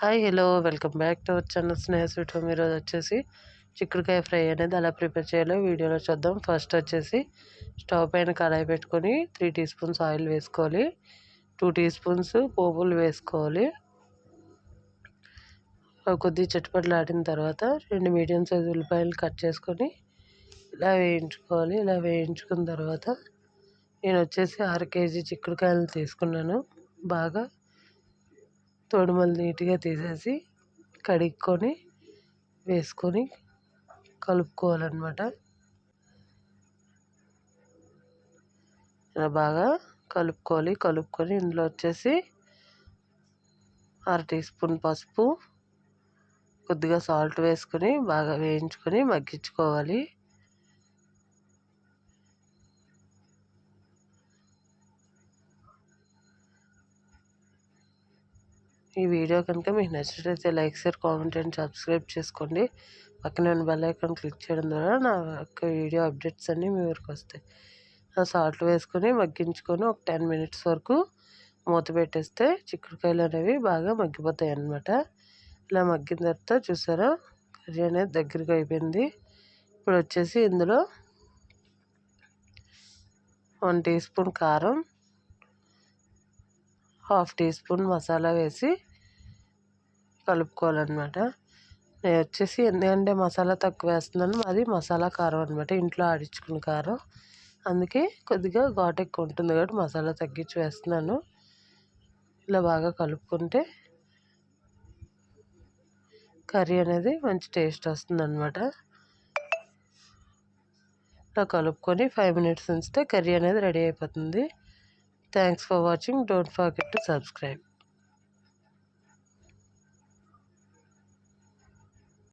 Hi hello welcome back to our channel Sneha sweet home. ఈరోజు వచ్చేసి చిక్కుడుకాయ fry అనేది అలా ప్రిపేర్ చేయాలో వీడియోలో చూద్దాం. ఫస్ట్ వచ్చేసి స్టవ్ పైన కడాయి పెట్టుకొని త్రీ టీ స్పూన్స్ ఆయిల్ వేసుకోవాలి. టూ టీ స్పూన్స్ పోపులు వేసుకోవాలి. కొద్దిగా చట్టుపట్లు ఆడిన తర్వాత రెండు మీడియం సైజు ఉల్లిపాయలు కట్ చేసుకొని ఇలా వేయించుకోవాలి. ఇలా వేయించుకున్న తర్వాత నేను వచ్చేసి ఆరు కేజీ చిక్కుడుకాయలు తీసుకున్నాను. బాగా తోడుమలు నీట్గా తీసేసి కడుక్కొని వేసుకొని కలుపుకోవాలన్నమాట. ఇలా బాగా కలుపుకోవాలి. కలుపుకొని ఇందులో వచ్చేసి అర టీ స్పూన్ పసుపు కొద్దిగా సాల్ట్ వేసుకొని బాగా వేయించుకొని మగ్గించుకోవాలి. ఈ వీడియో కనుక మీకు నచ్చినట్లయితే like share comment and subscribe చేసుకోండి. పక్కన ఉన్న బెల్ ఐకాన్ క్లిక్ చేయడం ద్వారా నా యొక్క వీడియో అప్డేట్స్ అన్నీ మీ వరకు వస్తాయి. సాల్ట్ వేసుకొని మగ్గించుకొని ఒక టెన్ మినిట్స్ వరకు మూత పెట్టేస్తే చిక్కుడుకాయలు అనేవి బాగా మగ్గిపోతాయి అన్నమాట. ఇలా మగ్గిన తర్వాత చూసారా కర్రీ అనేది దగ్గరికి అయిపోయింది. ఇప్పుడు వచ్చేసి ఇందులో వన్ టీ స్పూన్ కారం హాఫ్ టీ స్పూన్ మసాలా వేసి కలుపుకోవాలన్నమాట. నేను వచ్చేసి ఎందుకంటే మసాలా తక్కువ వేస్తున్నాను. అది మసాలా కారం అనమాట ఇంట్లో ఆడించుకున్న కారం. అందుకే కొద్దిగా ఘాట్ ఎక్కువ ఉంటుంది కాబట్టి మసాలా తగ్గించి వేస్తున్నాను. ఇలా బాగా కలుపుకుంటే కర్రీ అనేది మంచి టేస్ట్ వస్తుంది అనమాట ఇలా కలుపుకొని ఫైవ్ మినిట్స్ ఉంచితే కర్రీ అనేది రెడీ అయిపోతుంది. Thanks for watching don't forget to subscribe